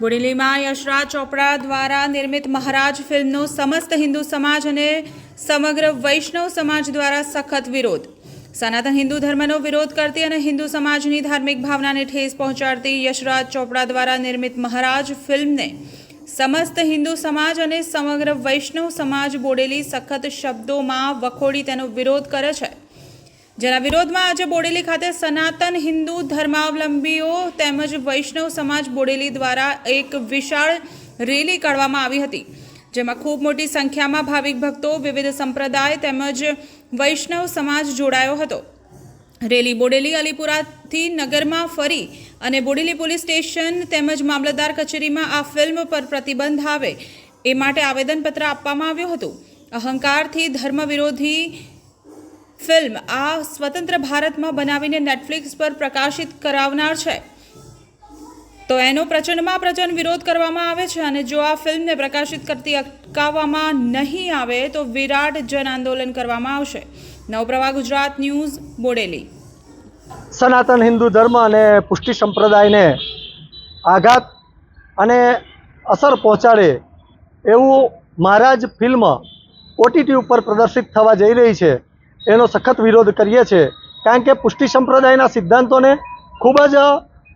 બોડેલીમાં યશરાજ ચોપડા દ્વારા નિર્મિત મહારાજ ફિલ્મનો સમસ્ત હિન્દુ સમાજ અને સમગ્ર વૈષ્ણવ સમાજ દ્વારા સખત વિરોધ. સનાતન હિન્દુ ધર્મનો વિરોધ કરતી અને હિન્દુ સમાજની ધાર્મિક ભાવનાને ઠેસ પહોંચાડતી યશરાજ ચોપડા દ્વારા નિર્મિત મહારાજ ફિલ્મને સમસ્ત હિન્દુ સમાજ અને સમગ્ર વૈષ્ણવ સમાજ બોડેલી સખત શબ્દોમાં વખોડી તેનો વિરોધ કરે છે. જેના વિરોધમાં આજે બોડેલી ખાતે સનાતન હિન્દુ ધર્માવલંબીઓ તેમજ વૈષ્ણવ સમાજ બોડેલી દ્વારા એક વિશાળ રેલી કાઢવામાં આવી હતી, જેમાં ખૂબ મોટી સંખ્યામાં ભાવિક ભક્તો, વિવિધ સંપ્રદાય તેમજ વૈષ્ણવ સમાજ જોડાયો હતો. રેલી બોડેલી અલીપુરાથી નગરમાં ફરી અને બોડેલી પોલીસ સ્ટેશન તેમજ મામલતદાર કચેરીમાં આ ફિલ્મ પર પ્રતિબંધ આવે એ માટે આવેદનપત્ર આપવામાં આવ્યું હતું. અહંકારથી ધર્મ વિરોધી ફિલ્મ આ સ્વતંત્ર ભારતમાં બનાવીને નેટફ્લિક્સ પર પ્રકાશિત કરાવનાર છે. તો એનો પ્રચંડમાં પ્રચંડ વિરોધ કરવામાં આવે છે અને જો આ ફિલ્મને પ્રકાશિત કરતી અટકાવવામાં નહીં આવે તો વિરાટ જન આંદોલન કરવામાં આવશે. નવપ્રવાહ ગુજરાત ન્યૂઝ, બોડેલી. સનાતન હિન્દુ ધર્મ અને પુષ્ટિ સંપ્રદાયને આઘાત અને અસર પહોંચાડે એવું મહારાજ ફિલ્મ ઓટીટી ઉપર પ્રદર્શિત થવા જઈ રહી છે. એનો સખત વિરોધ કરીએ છીએ. કારણ કે પુષ્ટિ સંપ્રદાયના સિદ્ધાંતોને ખૂબ જ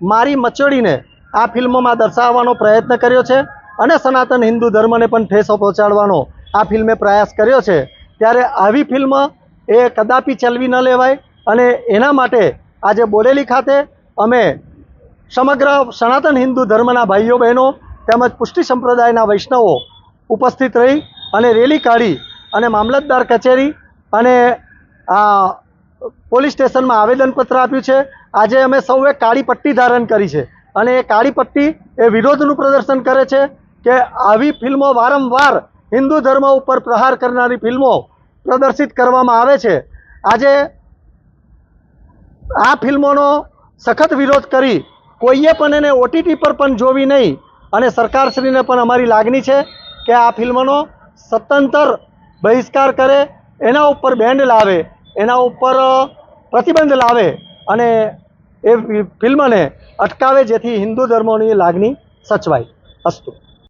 મારી મચડીને આ ફિલ્મમાં દર્શાવવાનો પ્રયત્ન કર્યો છે અને સનાતન હિન્દુ ધર્મને પણ ઠેસો પહોંચાડવાનો આ ફિલ્મે પ્રયાસ કર્યો છે. ત્યારે આવી ફિલ્મ એ કદાપી ચલવી ન લેવાય અને એના માટે આજે બોડેલી ખાતે અમે સમગ્ર સનાતન હિન્દુ ધર્મના ભાઈઓ, બહેનો તેમજ પુષ્ટિ સંપ્રદાયના વૈષ્ણવો ઉપસ્થિત રહી અને રેલી કાઢી અને મામલતદાર કચેરી અને પોલીસ સ્ટેશનમાં આવેદનપત્ર આપ્યું છે. આજે અમે સૌએ કાળી પટ્ટી ધારણ કરી છે અને એ કાળી પટ્ટી એ વિરોધનું પ્રદર્શન કરે છે કે આવી ફિલ્મો વારંવાર હિન્દુ ધર્મ ઉપર પ્રહાર કરનારી ફિલ્મો પ્રદર્શિત કરવામાં આવે છે. આજે આ ફિલ્મોનો સખત વિરોધ કરી કોઈએ પણ એને ઓટીટી પર પણ જોવી નહીં અને સરકારશ્રીને પણ અમારી લાગણી છે કે આ ફિલ્મનો સતંતર બહિષ્કાર કરે, એના ઉપર બેન્ડ લાવે એના ઉપર પ્રતિબંધ લાવે અને એ ફિલ્મને અટકાવે જેથી હિન્દુ ધર્મોની લાગણી સચવાય. અસ્તુ.